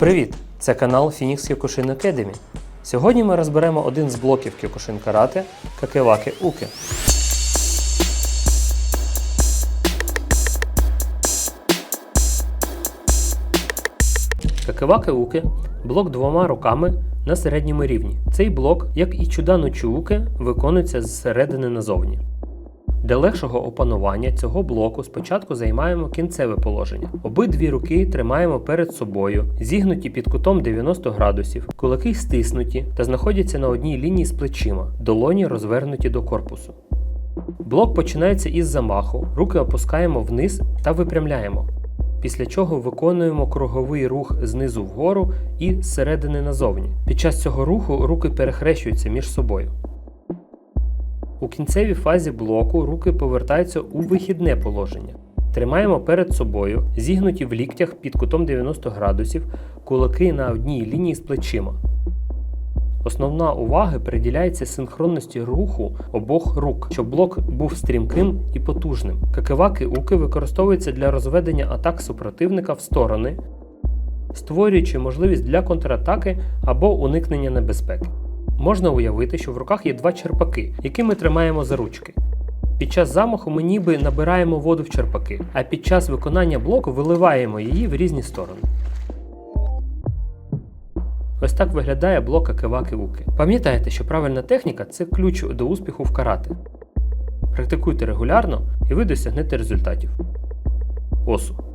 Привіт! Це канал Phoenix Kyokushin Academy. Сьогодні ми розберемо один з блоків Kyokushin Karate – Какеваки Уки. Какеваки Уки – блок двома руками на середньому рівні. Цей блок, як і чудану чууки, виконується зсередини назовні. Для легшого опанування цього блоку спочатку займаємо кінцеве положення. Обидві руки тримаємо перед собою, зігнуті під кутом 90 градусів, кулаки стиснуті та знаходяться на одній лінії з плечима, долоні розвернуті до корпусу. Блок починається із замаху, руки опускаємо вниз та випрямляємо. Після чого виконуємо круговий рух знизу вгору і зсередини назовні. Під час цього руху руки перехрещуються між собою. У кінцевій фазі блоку руки повертаються у вихідне положення. Тримаємо перед собою, зігнуті в ліктях під кутом 90 градусів, кулаки на одній лінії з плечима. Основна увага приділяється синхронності руху обох рук, щоб блок був стрімким і потужним. Какеваки уки використовуються для розведення атак супротивника в сторони, створюючи можливість для контратаки або уникнення небезпеки. Можна уявити, що в руках є два черпаки, які ми тримаємо за ручки. Під час замаху ми ніби набираємо воду в черпаки, а під час виконання блоку виливаємо її в різні сторони. Ось так виглядає блок Акеваки Уки. Пам'ятайте, що правильна техніка це ключ до успіху в карате. Практикуйте регулярно і ви досягнете результатів. Осу.